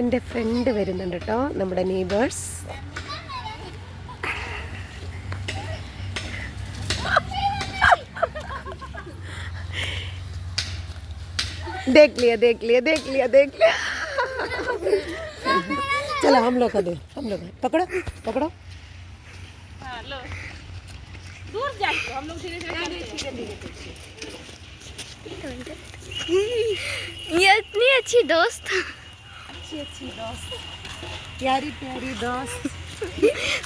എൻ്റെ ഫ്രണ്ട് വരുന്നുണ്ട് കേട്ടോ നമ്മുടെ നെയ്ബേഴ്സ് देख लिया देख लिया देख लिया देख लिया चलो हम लोग का दे हम लोग का। पकड़ो पकड़ो दूर जाके हम लोग धीरे धीरे ये इतनी अच्छी दोस्त अच्छी अच्छी दोस्त। प्यारी प्यारी दोस्त।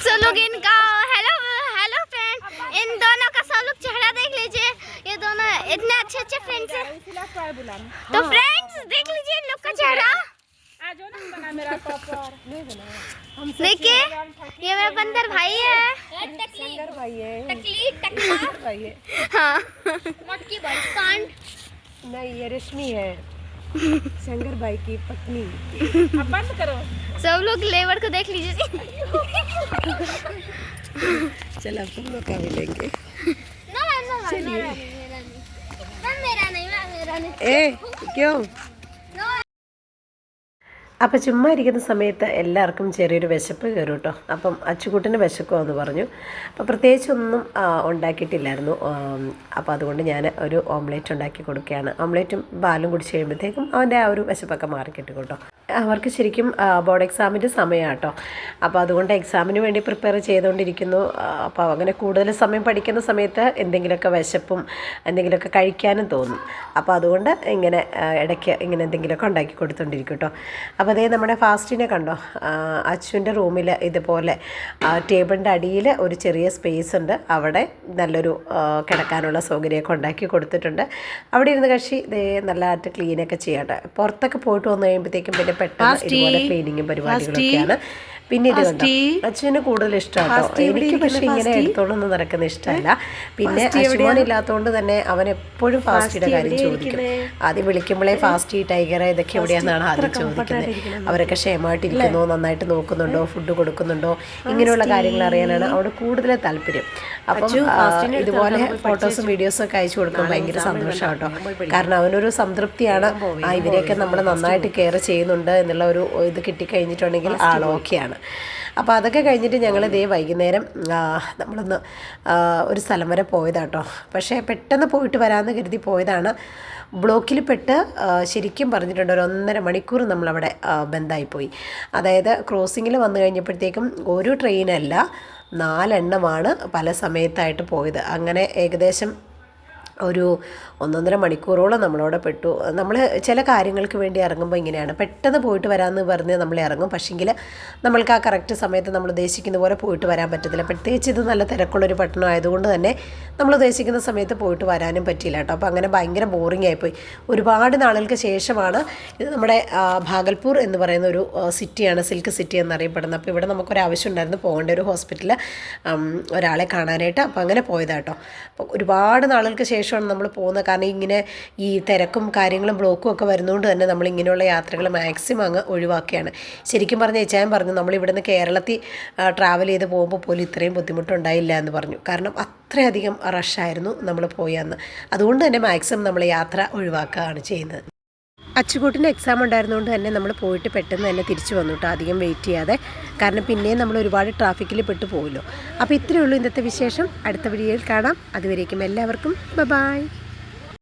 सब लोग इनका हेलो हेलो फ्रेंड इन दोनों का सब लोग चेहरा देख लीजिए। ये दोनों इतने अच्छे अच्छे फ्रेंड्स हैं। तो फ्रेंड्स देख लीजिए इन लोग का चेहरा। देखिए ये मेरा बंदर भाई है। शंकर भाई है। टकली टकला। भाई है। हाँ। नहीं ये रश्मि है। शंकर भाई की पत्नी। बंद करो। सब लोग लेबर को देख लीजिए चलो अब तुम लोग का भी लेंगे ना ना ना मेरा नहीं मेरा नहीं मेरा नहीं मेरा नहीं। ए क्यों? അപ്പോൾ ചുമ്മാ ഇരിക്കുന്ന സമയത്ത് എല്ലാവർക്കും ചെറിയൊരു വിശപ്പ് കയറും കേട്ടോ. അപ്പം അച്ചുകുട്ടിന് വിശക്കുമെന്ന് പറഞ്ഞു. അപ്പോൾ പ്രത്യേകിച്ചൊന്നും ഉണ്ടാക്കിയിട്ടില്ലായിരുന്നു. അപ്പോൾ അതുകൊണ്ട് ഞാൻ ഒരു ഓംലേറ്റ് ഉണ്ടാക്കി കൊടുക്കുകയാണ്. ഓംലേറ്റും പാലും കുടിച്ച് കഴിയുമ്പോഴത്തേക്കും അവന്റെ ആ ഒരു വിശപ്പൊക്കെ മാറിക്കിട്ടും കേട്ടോ. അവർക്ക് ശരിക്കും ബോർഡ് എക്സാമിന്റെ സമയമാണ് കേട്ടോ അപ്പോൾ അതുകൊണ്ട് എക്സാമിന് വേണ്ടി പ്രിപ്പയർ ചെയ്തുകൊണ്ടിരിക്കുന്നു. അപ്പോൾ അങ്ങനെ കൂടുതൽ സമയം പഠിക്കുന്ന സമയത്ത് എന്തെങ്കിലുമൊക്കെ വിശപ്പും എന്തെങ്കിലുമൊക്കെ കഴിക്കാനും തോന്നും. അപ്പോൾ അതുകൊണ്ട് ഇങ്ങനെ ഇടയ്ക്ക് ഇങ്ങനെ എന്തെങ്കിലുമൊക്കെ ഉണ്ടാക്കി കൊടുത്തോണ്ടിരിക്കും കേട്ടോ അപ്പോൾ അതേ നമ്മുടെ ഫാസ്റ്റിനെ കണ്ടോ? അച്ഛന്റെ റൂമിൽ ഇതുപോലെ ടേബിളിന്റെ അടിയിൽ ഒരു ചെറിയ സ്പേസ് ഉണ്ട്. അവിടെ നല്ലൊരു കിടക്കാനുള്ള സൗകര്യമൊക്കെ ഉണ്ടാക്കി കൊടുത്തിട്ടുണ്ട്. അവിടെ ഇരുന്ന് കക്ഷി ഇതേ നല്ലതായിട്ട് ക്ലീനൊക്കെ ചെയ്യാണ്ട് പുറത്തൊക്കെ പോയിട്ട് വന്നു കഴിയുമ്പോഴത്തേക്കും പിന്നെ പെട്ടെന്ന് ഇതുപോലെ ക്ലീനിങ്ങും പരിപാടികളൊക്കെയാണ്. പിന്നെ ഇത് അച്ഛന് കൂടുതൽ ഇഷ്ടമാണ് എനിക്ക് പക്ഷേ ഇങ്ങനെ നടക്കുന്ന ഇഷ്ടമല്ല. പിന്നെ അച്ഛൻ ഇല്ലാത്തതുകൊണ്ട് തന്നെ അവൻ എപ്പോഴും ഫാസ്റ്റിയുടെ കാര്യം ചോദിക്കും. ആദ്യം വിളിക്കുമ്പോഴേ ഫാസ്റ്റി ടൈഗർ ഇതൊക്കെ എവിടെയാണെന്നാണ് ആദ്യം ചോദിക്കുന്നത് അവരൊക്കെ ക്ഷേമമായിട്ടിരിക്കുന്നു? നന്നായിട്ട് നോക്കുന്നുണ്ടോ? ഫുഡ് കൊടുക്കുന്നുണ്ടോ? ഇങ്ങനെയുള്ള കാര്യങ്ങൾ അറിയാനാണ് അവിടെ കൂടുതൽ താല്പര്യം. അപ്പം ഇതുപോലെ ഫോട്ടോസും വീഡിയോസും ഒക്കെ അയച്ചു കൊടുക്കുമ്പോൾ ഭയങ്കര സന്തോഷം കേട്ടോ. കാരണം അവനൊരു സംതൃപ്തിയാണ്. ഇവരെയൊക്കെ നമ്മൾ നന്നായിട്ട് കെയർ ചെയ്യുന്നുണ്ട് എന്നുള്ള ഒരു ഇത് കിട്ടിക്കഴിഞ്ഞിട്ടുണ്ടെങ്കിൽ ആൾ ഓക്കെയാണ്. അപ്പോൾ അതൊക്കെ കഴിഞ്ഞിട്ട് ഞങ്ങൾ ഇതേ വൈകുന്നേരം നമ്മളൊന്ന് ഒരു സ്ഥലം വരെ പോയതാട്ടോ. പക്ഷേ പെട്ടെന്ന് പോയിട്ട് വരാമെന്ന് കരുതി പോയതാണ്. ബ്ലോക്കിൽ പെട്ട് ശരിക്കും പറഞ്ഞിട്ടുണ്ട് ഒരു ഒന്നര മണിക്കൂർ നമ്മളവിടെ ബന്ധായിപ്പോയി. അതായത് ക്രോസിങ്ങിൽ വന്നു കഴിഞ്ഞപ്പോഴത്തേക്കും ഒരു ട്രെയിനല്ല നാലെണ്ണമാണ് പല സമയത്തായിട്ട് പോയത്. അങ്ങനെ ഏകദേശം ഒരു ഒന്നൊന്നര മണിക്കൂറോളം നമ്മളവിടെ പെട്ടു. നമ്മൾ ചില കാര്യങ്ങൾക്ക് വേണ്ടി ഇറങ്ങുമ്പോൾ ഇങ്ങനെയാണ്. പെട്ടെന്ന് പോയിട്ട് വരാമെന്ന് പറഞ്ഞ് നമ്മൾ ഇറങ്ങും. പക്ഷെങ്കിൽ നമ്മൾക്ക് ആ കറക്റ്റ് സമയത്ത് നമ്മൾ ഉദ്ദേശിക്കുന്ന പോലെ പോയിട്ട് വരാൻ പറ്റത്തില്ല. പ്രത്യേകിച്ച് ഇത് നല്ല തിരക്കുള്ളൊരു പട്ടണം ആയതുകൊണ്ട് തന്നെ നമ്മൾ ഉദ്ദേശിക്കുന്ന സമയത്ത് പോയിട്ട് വരാനും പറ്റിയില്ല കേട്ടോ. അപ്പോൾ അങ്ങനെ ഭയങ്കര ബോറിംഗ് ആയിപ്പോയി. ഒരുപാട് നാളുകൾക്ക് ശേഷമാണ് ഇത് നമ്മുടെ ഭാഗൽപൂർ എന്ന് പറയുന്ന ഒരു സിറ്റിയാണ് സിൽക്ക് സിറ്റി എന്നറിയപ്പെടുന്നത്. അപ്പോൾ ഇവിടെ നമുക്കൊരു ആവശ്യം ഉണ്ടായിരുന്നു പോകേണ്ട ഒരു ഹോസ്പിറ്റലിൽ ഒരാളെ കാണാനായിട്ട്. അപ്പോൾ അങ്ങനെ പോയതാട്ടോ അപ്പോൾ ഒരുപാട് നാളുകൾക്ക് ശേഷമാണ് നമ്മൾ പോകുന്നത്. കാരണം ഇങ്ങനെ ഈ തിരക്കും കാര്യങ്ങളും ബ്ലോക്കും ഒക്കെ വരുന്നതുകൊണ്ട് തന്നെ നമ്മൾ ഇങ്ങനെയുള്ള യാത്രകൾ മാക്സിമം അങ്ങ് ഒഴിവാക്കുകയാണ്. ശരിക്കും പറഞ്ഞ ഏച്ചായൻ പറഞ്ഞു നമ്മൾ ഇവിടുന്ന് കേരളത്തിൽ ട്രാവൽ ചെയ്ത് പോകുമ്പോൾ പോലും ഇത്രയും ബുദ്ധിമുട്ടുണ്ടായില്ല എന്ന് പറഞ്ഞു. കാരണം അത്രയധികം റഷായിരുന്നു നമ്മൾ പോയി അന്ന് അതുകൊണ്ട് തന്നെ മാക്സിമം നമ്മൾ യാത്ര ഒഴിവാക്കുകയാണ് ചെയ്യുന്നത്. അച്ചുകൂട്ടിന് എക്സാം ഉണ്ടായിരുന്നുകൊണ്ട് തന്നെ നമ്മൾ പോയിട്ട് പെട്ടെന്ന് തന്നെ തിരിച്ചു വന്നു കേട്ടോ. അധികം വെയിറ്റ് ചെയ്യാതെ. കാരണം പിന്നെയും നമ്മൾ ഒരുപാട് ട്രാഫിക്കിൽ പെട്ടു പോകുമല്ലോ അപ്പോൾ ഇത്രയേ ഉള്ളൂ ഇന്നത്തെ വിശേഷം. അടുത്ത വീഡിയോയിൽ കാണാം. അതുവരേക്കും എല്ലാവർക്കും ബ ബായ്